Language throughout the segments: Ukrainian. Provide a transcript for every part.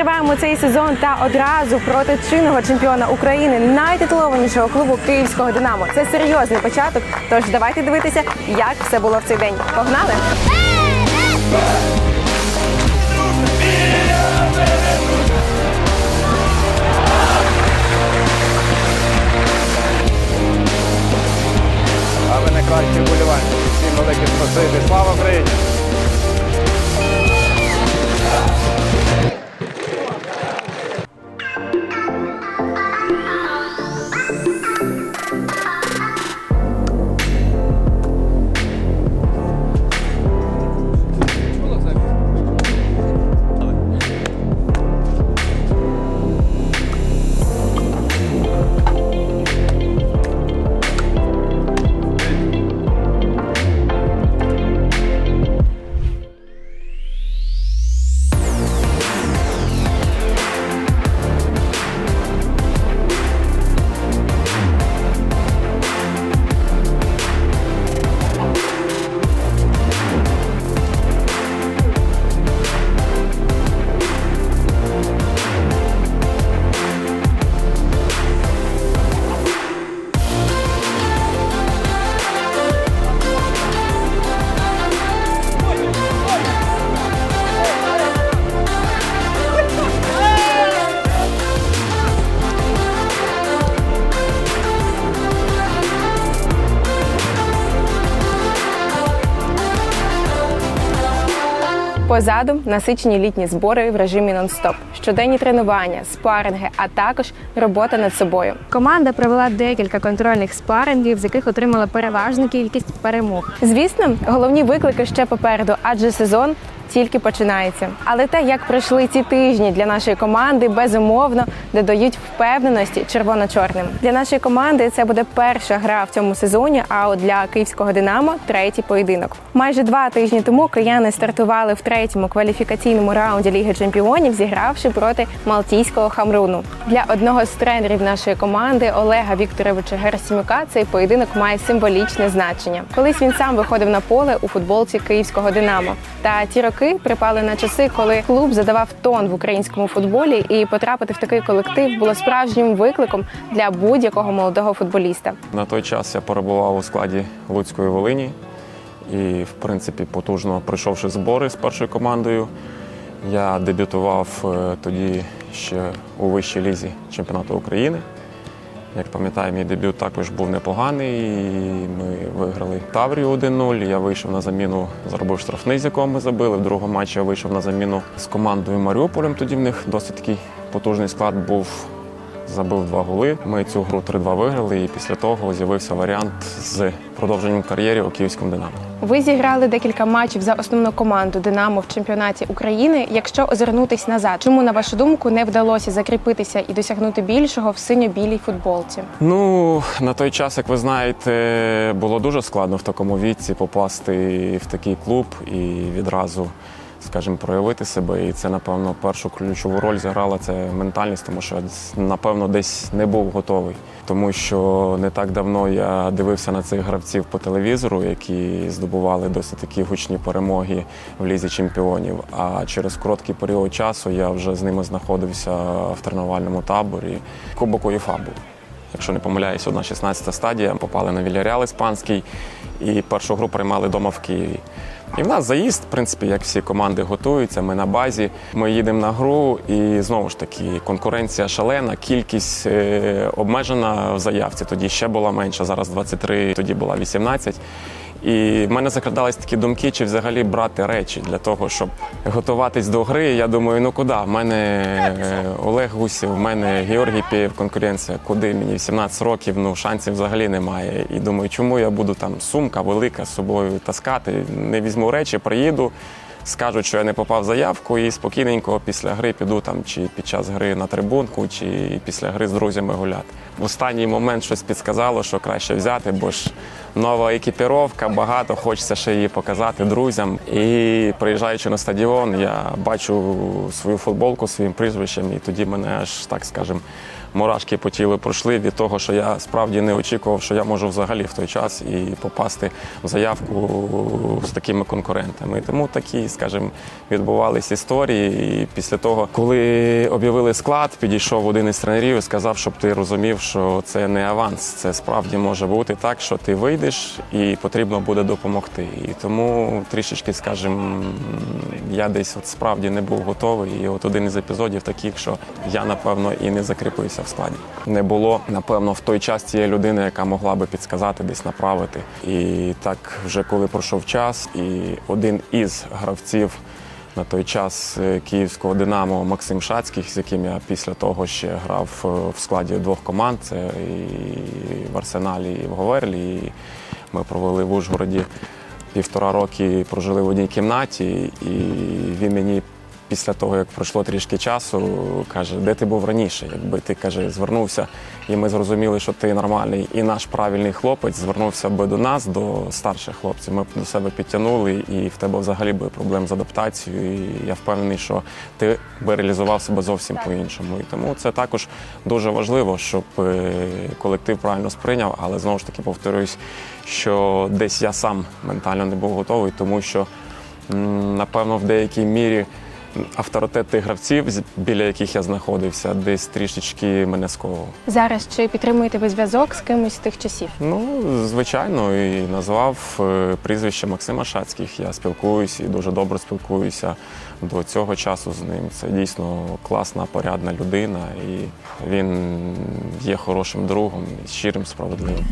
Відкриваємо цей сезон та одразу проти чинного чемпіона України, найтитулованішого клубу Київського Динамо. Це серйозний початок. Тож давайте дивитися, як все було в цей день. Погнали! А ви найкращі вболівальники. Всім велике спасибі. Слава Україні! Позаду насичені літні збори в режимі нон-стоп, щоденні тренування, спаринги, а також робота над собою. Команда провела декілька контрольних спарингів, з яких отримала переважну кількість перемог. Звісно, головні виклики ще попереду, адже сезон тільки починається. Але те, як пройшли ці тижні для нашої команди, безумовно додають впевненості червоно-чорним. Для нашої команди це буде перша гра в цьому сезоні. А от для київського Динамо третій поєдинок. Майже два тижні тому кияни стартували в третьому кваліфікаційному раунді Ліги Чемпіонів, зігравши проти Малтійського Хамруну. Для одного з тренерів нашої команди Олега Вікторовича Герасимюка цей поєдинок має символічне значення. Колись він сам виходив на поле у футболці київського Динамо. Та ті роки припали на часи, коли клуб задавав тон в українському футболі, і потрапити в такий колектив було справжнім викликом для будь-якого молодого футболіста. На той час я перебував у складі Луцької Волині і, в принципі, потужно пройшовши збори з першою командою. Я дебютував е, тоді ще у вищій лізі чемпіонату України. Як пам'ятаю, мій дебют також був непоганий. Ми виграли Таврію 1-0. Я вийшов на заміну, зробив штрафний, з якого ми забили. В другому матчі я вийшов на заміну з командою Маріуполем. Тоді в них досить такий потужний склад був. Забив два голи. Ми цю гру 3-2 виграли, і після того з'явився варіант з продовженням кар'єри у київському Динамо. Ви зіграли декілька матчів за основну команду Динамо в чемпіонаті України. Якщо озирнутись назад, чому на вашу думку не вдалося закріпитися і досягнути більшого в синьо-білій футболці? Ну, на той час, як ви знаєте, було дуже складно в такому віці попасти в такий клуб і відразу, скажімо, проявити себе. І це, напевно, першу ключову роль зіграла це ментальність, тому що напевно, десь не був готовий. Тому що не так давно я дивився на цих гравців по телевізору, які здобували досить такі гучні перемоги в лізі чемпіонів. А через короткий період часу я вже з ними знаходився в тренувальному таборі. Кубок УЄФА був. Якщо не помиляюсь, одна 16 стадія, попали на Вільяріал іспанський і першу гру приймали вдома в Києві. І в нас заїзд, в принципі, як всі команди готуються, ми на базі. Ми їдемо на гру, і знову ж таки конкуренція шалена, кількість е, обмежена в заявці. Тоді ще була менша, зараз 23, тоді була 18. І в мене закрадались такі думки, чи взагалі брати речі для того, щоб готуватись до гри. Я думаю, ну куди? В мене е, Олег Гусів, в мене Георгій Пєєв, конкуренція. Куди мені 17 років, ну шансів взагалі немає. І думаю, чому я буду там сумка велика з собою таскати? Не візьму речі, приїду. Скажуть, що я не попав в заявку, і спокійненько після гри піду там чи під час гри на трибунку, чи після гри з друзями гуляти. В останній момент щось підсказало, що краще взяти, бо ж нова екіпіровка, багато хочеться ще її показати друзям. І приїжджаючи на стадіон, я бачу свою футболку своїм прізвищем, і тоді мене аж так скажем мурашки по тілу пройшли від того, що я справді не очікував, що я можу взагалі в той час і попасти в заявку з такими конкурентами. Тому такі, скажімо, відбувались історії. І після того, коли об'явили склад, підійшов один із тренерів і сказав, щоб ти розумів, що це не аванс. Це справді може бути так, що ти вийдеш і потрібно буде допомогти. І тому трішечки, скажімо, я десь от справді не був готовий. І от один із епізодів таких, що я напевно і не закріпився в складі. Не було напевно в той час тієї людини, яка могла би підсказати, десь направити. І так, вже коли пройшов час, і один із гравців. На той час е, київського Динамо Максим Шацький, з яким я після того ще грав е, в складі двох команд, це і в Арсеналі, і в Говерлі. І ми провели в Ужгороді півтора роки, прожили в одній кімнаті, і він мені після того, як пройшло трішки часу, каже, де ти був раніше? Якби ти каже, звернувся, і ми зрозуміли, що ти нормальний і наш правильний хлопець звернувся би до нас, до старших хлопців. Ми б до себе підтягнули, і в тебе взагалі би проблем з адаптацією. І я впевнений, що ти би реалізував себе зовсім по-іншому. І тому це також дуже важливо, щоб е, колектив правильно сприйняв. Але знову ж таки повторюсь, що десь я сам ментально не був готовий, тому що напевно в деякій мірі авторитет тих гравців, біля яких я знаходився, десь трішечки мене сковував. Зараз чи підтримуєте ви зв'язок з кимось з тих часів? Ну, звичайно, і назвав е, прізвище Максима Шацьких. Я спілкуюся і дуже добре спілкуюся до цього часу з ним. Це дійсно класна, порядна людина, і він є хорошим другом, щирим, справедливим.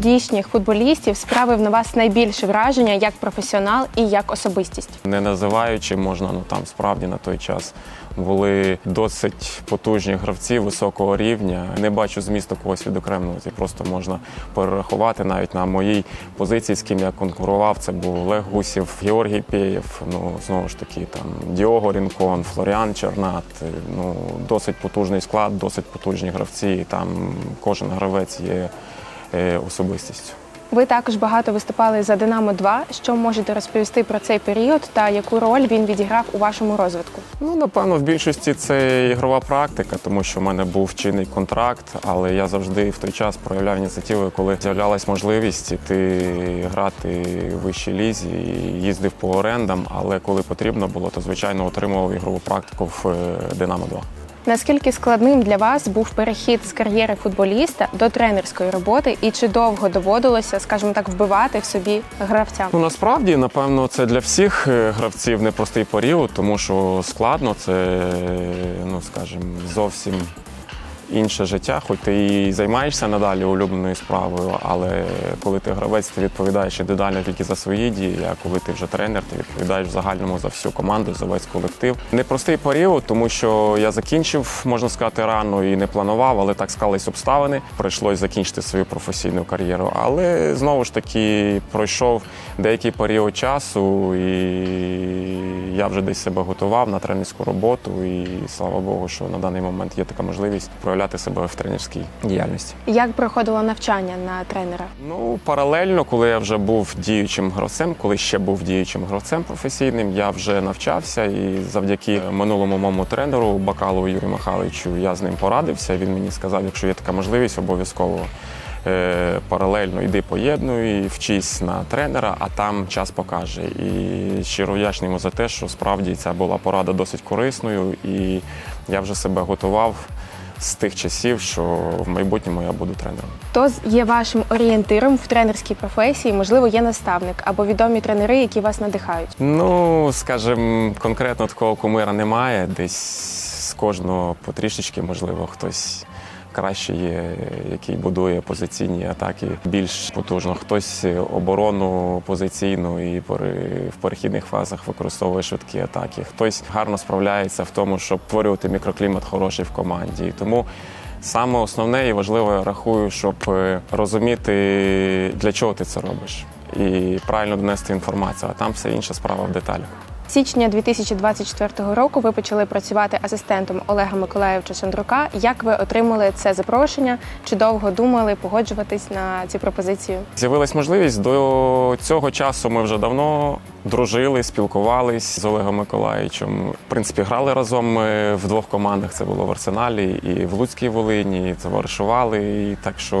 Тодішніх футболістів справив на вас найбільше враження як професіонал і як особистість? Не називаючи, можна, ну там справді на той час були досить потужні гравці високого рівня. Не бачу змісту когось відокремлювати. Просто можна перерахувати навіть на моїй позиції, з ким я конкурував. Це був Олег Гусів, Георгій Пєєв. Ну знову ж таки, там Діого Рінкон, Флоріан Чернат. Ну досить потужний склад, досить потужні гравці. Там кожен гравець є особистістю. Ви також багато виступали за Динамо 2 Що можете розповісти про цей період та яку роль він відіграв у вашому розвитку? Ну, напевно, в більшості це ігрова практика, тому що в мене був чинний контракт, але я завжди в той час проявляв ініціативу, коли з'являлась можливість іти грати в вищій лізі, і їздив по орендам. Але коли потрібно було, то звичайно отримував ігрову практику в е, Динамо 2 Наскільки складним для вас був перехід з кар'єри футболіста до тренерської роботи, і чи довго доводилося, скажімо так, вбивати в собі гравця? Ну насправді, напевно, це для всіх е, гравців непростий період, тому що складно, це, е, ну скажімо, зовсім інше життя, хоч ти і займаєшся надалі улюбленою справою, але коли ти гравець, ти відповідаєш індивідуально тільки за свої дії, а коли ти вже тренер, ти відповідаєш в загальному за всю команду, за весь колектив. Непростий період, тому що я закінчив, можна сказати, рано і не планував, але так склались обставини. Прийшлось закінчити свою професійну кар'єру. Але знову ж таки пройшов деякий період часу, і я вже десь себе готував на тренерську роботу. І слава Богу, що на даний момент є така можливість проявляти себе в тренерській діяльності. Як проходило навчання на тренера? Ну, паралельно, коли я вже був діючим гравцем, коли ще був діючим гравцем професійним, я вже навчався і завдяки минулому моєму тренеру Бакалову Юрію Михайловичу я з ним порадився. Він мені сказав, якщо є така можливість, обов'язково. Е, Паралельно йди поєднуй, вчись на тренера, а там час покаже. І щиро вдячний йому за те, що справді ця була порада досить корисною, і я вже себе готував з тих часів, що в майбутньому я буду тренером. Хто є вашим орієнтиром в тренерській професії? Можливо, є наставник або відомі тренери, які вас надихають? Ну, скажімо, конкретно такого кумира немає. Десь з кожного потрішечки, можливо, хтось краще є, який будує позиційні атаки більш потужно. Хтось оборону позиційну і в перехідних фазах використовує швидкі атаки. Хтось гарно справляється в тому, щоб створювати мікроклімат хороший в команді. І тому Саме основне і важливе я рахую, щоб е, розуміти, для чого ти це робиш, і правильно донести інформацію. А там все інша справа в деталях. Січня 2024 року ви почали працювати асистентом Олега Миколаєвича Шандрука. Як ви отримали це запрошення? Чи довго думали погоджуватись на цю пропозицію? З'явилась можливість до цього часу. Ми вже давно дружили, спілкувались з Олегом Миколаївичем. В принципі, грали разом ми в двох командах. Це було в Арсеналі і в Луцькій Волині, і товаришували. І так що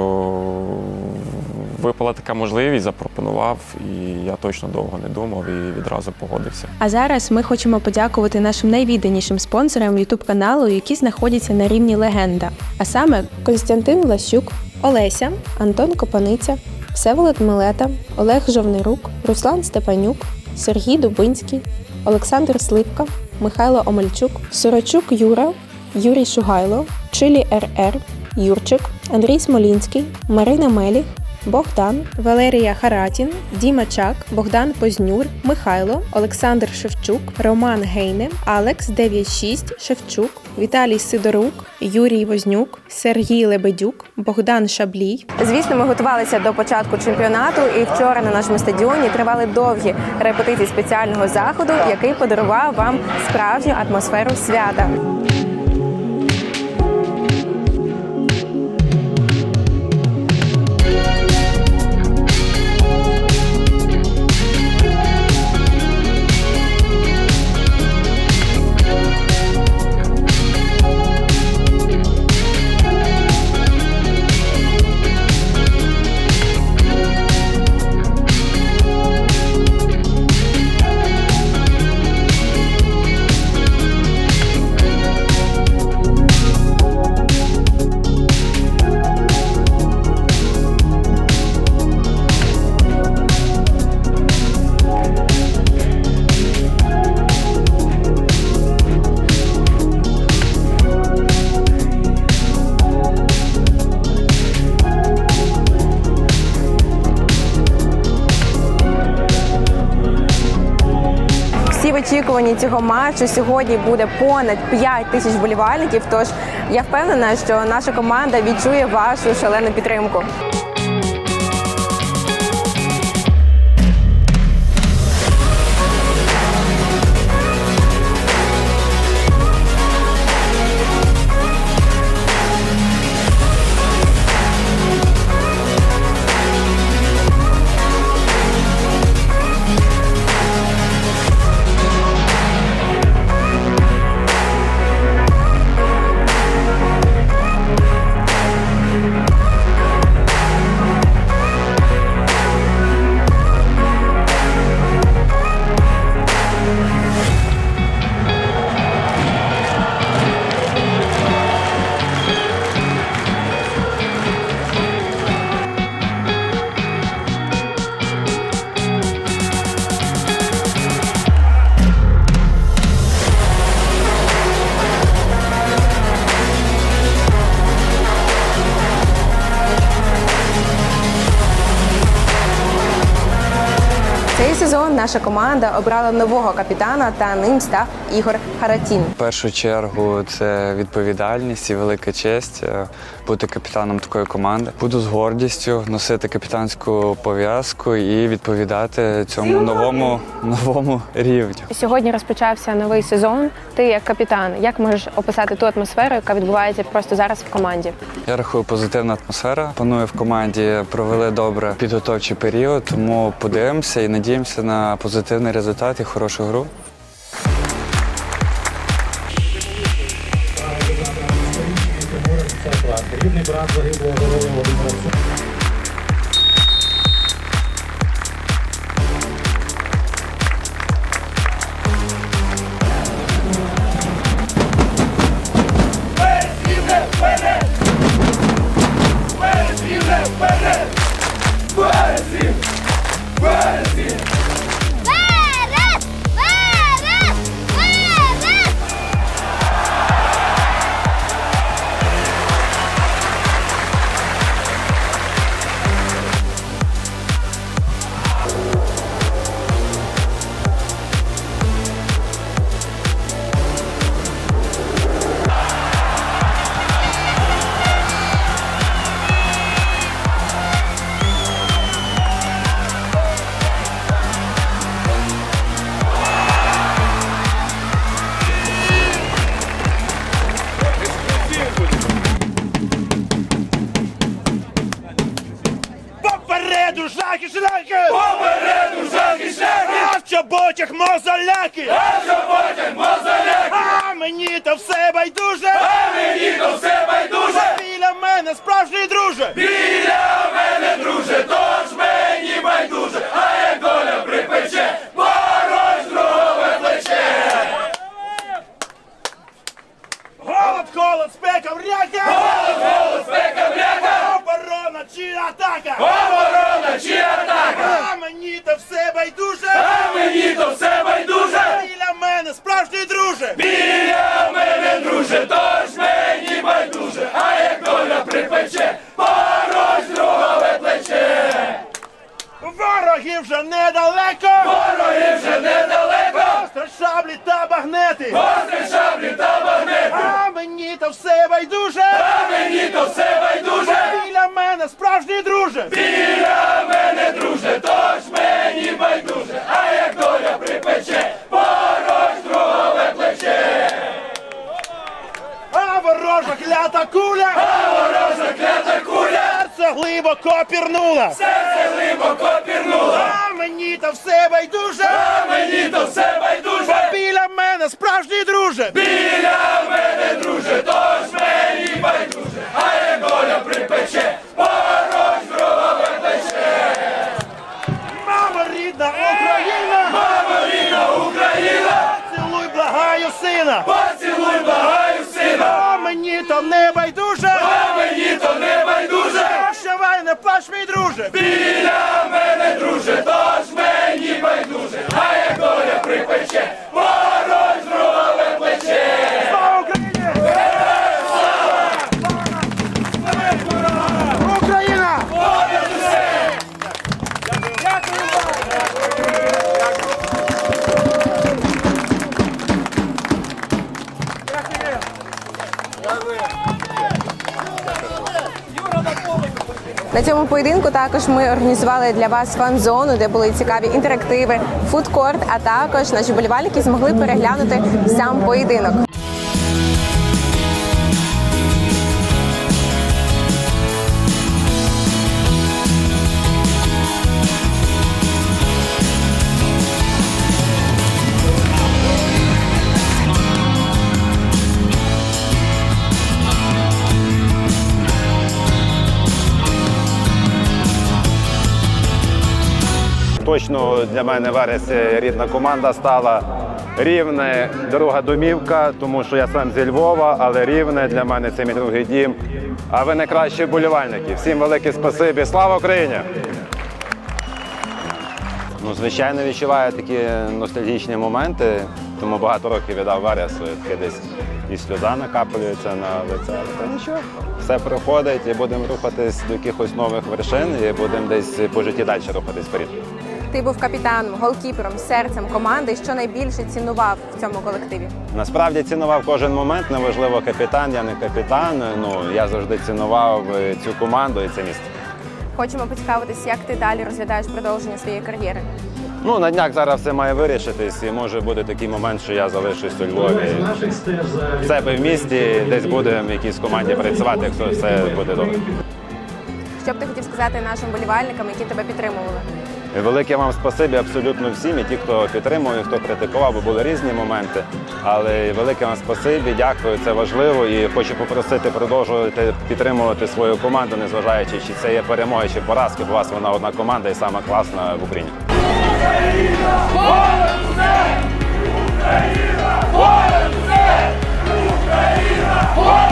випала така можливість, запропонував, і я точно довго не думав і відразу погодився. А зараз ми хочемо подякувати нашим найвідданішим спонсорам youtube каналу, які знаходяться на рівні легенда. А саме Константин Влащук, Олеся, Антон Копаниця, Всеволод Милета, Олег Жовнирук, Руслан Степанюк, Сергій Дубинський, Олександр Сливка, Михайло Омельчук, Сорочук Юра, Юрій Шугайло, Чилі РР, Юрчик, Андрій Смолінський, Марина Меліх, Богдан, Валерія Харатін, Діма Чак, Богдан Познюр, Михайло, Олександр Шевчук, Роман Гейне, Алекс 96 Шевчук, Віталій Сидорук, Юрій Вознюк, Сергій Лебедюк, Богдан Шаблій. Звісно, ми готувалися до початку чемпіонату, і вчора на нашому стадіоні тривали довгі репетиції спеціального заходу, який подарував вам справжню атмосферу свята. Очікуванні цього матчу сьогодні буде понад 5 тисяч болівальників. Тож я впевнена, що наша команда відчує вашу шалену підтримку. Наша команда обрала нового капітана, та ним став Ігор Харатін. В першу чергу це відповідальність і велика честь е, бути капітаном такої команди. Буду з гордістю носити капітанську пов'язку і відповідати цьому новому новому рівню. Сьогодні розпочався новий сезон. Ти як капітан, як можеш описати ту атмосферу, яка відбувається просто зараз в команді? Я рахую позитивна атмосфера. Панує в команді, провели добре підготовчий період, тому подивимося і надіємося на позитивний результат і хорошу гру. Рідний брат загиблого мені то все байдуже! А мені то все байдуже! Біля мене справжній друже! Біля мене друже, тож мені байдуже! А як доля припече, порой здорове плече! Голод, холод, спека, вряка! Голод, холод, спека, вряка! Оборона чи атака! Оборона чи атака! А мені то все байдуже! А мені то все байдуже! Мене справжній друже! Біля мене друже, тож мені байдуже! А як доля припече, порой здорове плече! Ворогів вже недалеко! Ворогів вже недалеко! Остро шаблі та багнети! Остро шаблі та багнети! А мені то все байдуже! А мені то все байдуже! Біля мене справжній друже! Біля мене друже, тож мені байдуже! А як доля припече, порой здорове плече! А ворожа клята куля! А ворожа клята куля! Серце глибоко пірнула! Серце глибоко пірнула! А мені то все байдуже! А мені то все байдуже! Бо біля мене справжній друже! Біля мене друже, тож мені байдуже! А як доля припече, плече! Мама рідна Україна! Мама рідна Україна! Поцілуй, благаю сина! Поцілуй, благаю сина! А мені то не байдуже! А мені то не байдуже! Прощавай, не плач, мій друже! Біля мене, друже, тож мені байдуже! А як доля припече, На цьому поєдинку також ми організували для вас фан-зону, де були цікаві інтерактиви, фудкорт, а також наші болівальники змогли переглянути сам поєдинок. Точно для мене Верес рідна команда стала. Рівне друга домівка, тому що я сам зі Львова, але рівне для мене це мій другий дім. А ви найкращі вболівальники. Всім велике спасибі. Слава Україні! Ну, звичайно, відчуваю такі ностальгічні моменти, тому багато років віддав Вересу, таке десь і сльоза накапується на лице. Та нічого, все проходить і будемо рухатись до якихось нових вершин і будемо десь по житті далі рухатись вперед. Ти був капітаном, голкіпером, серцем команди. Що найбільше цінував в цьому колективі? Насправді цінував кожен момент, неважливо капітан, я не капітан. Ну я завжди цінував е, цю команду і це місце. Хочемо поцікавитись, як ти далі розглядаєш продовження своєї кар'єри. Ну на днях зараз все має вирішитись, і може бути такий момент, що я залишусь у Львові в себе в місті, десь будемо в якійсь команді працювати, якщо все буде добре. Що б ти хотів сказати нашим болівальникам, які тебе підтримували? Велике вам спасибі абсолютно всім, і ті, хто підтримував, і хто критикував, бо були різні моменти. Але велике вам спасибі, дякую, це важливо. І хочу попросити продовжувати підтримувати свою команду, незважаючи, чи це є перемога, чи поразка. Бо у вас вона одна команда і саме класна в Україні. Україна! Україна! Україна! Україна!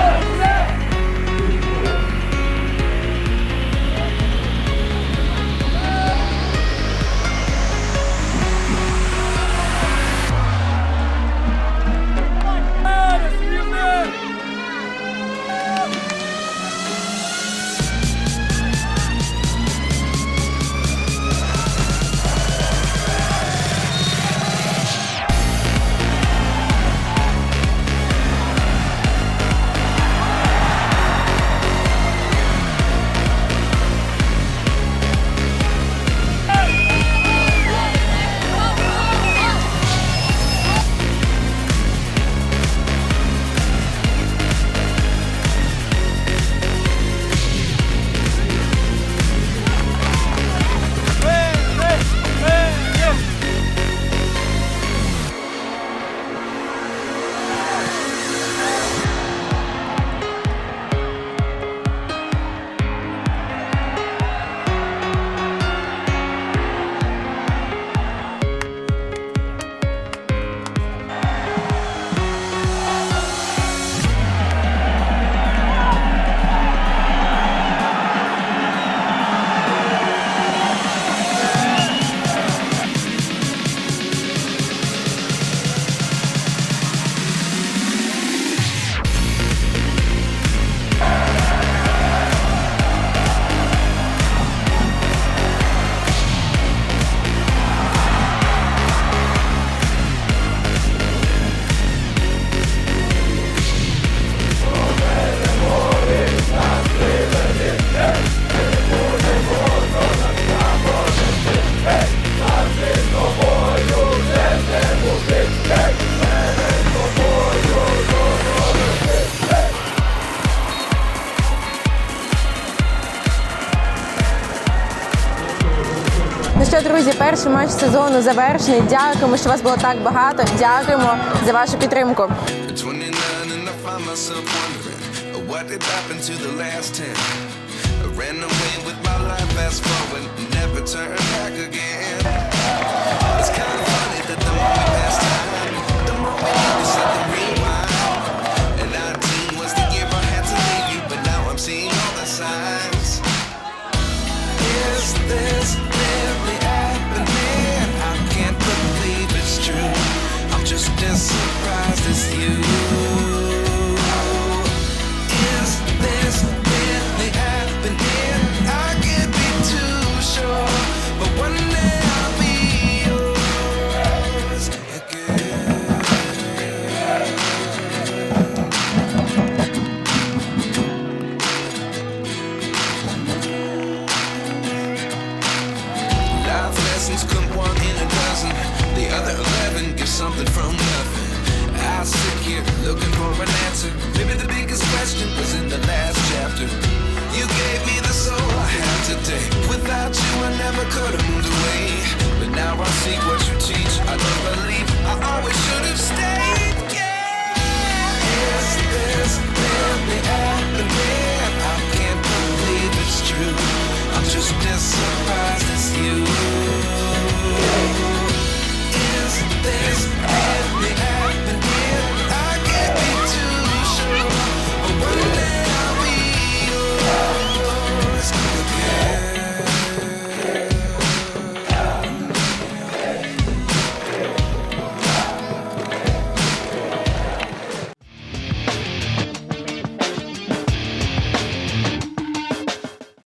Перший матч сезону завершений. Дякуємо, що вас було так багато. Дякуємо за вашу підтримку. 29 and I find myself wondering uh, what did happen to the last 10. I ran away with my life, fast forward, never turn back again. It's kind of funny that the more we pass time, the more we need to set the rewind. And 19 was the year I had to leave you, but now I'm seeing all the signs. Is this surprised as you. answer. Maybe the biggest question was in the last chapter. You gave me the soul I have today. Without you, I never could have moved away. But now I see what you teach. I don't believe I always should have stayed. Yeah. Is this really happening? I can't believe it's true. I'm just as surprised as you. Is this?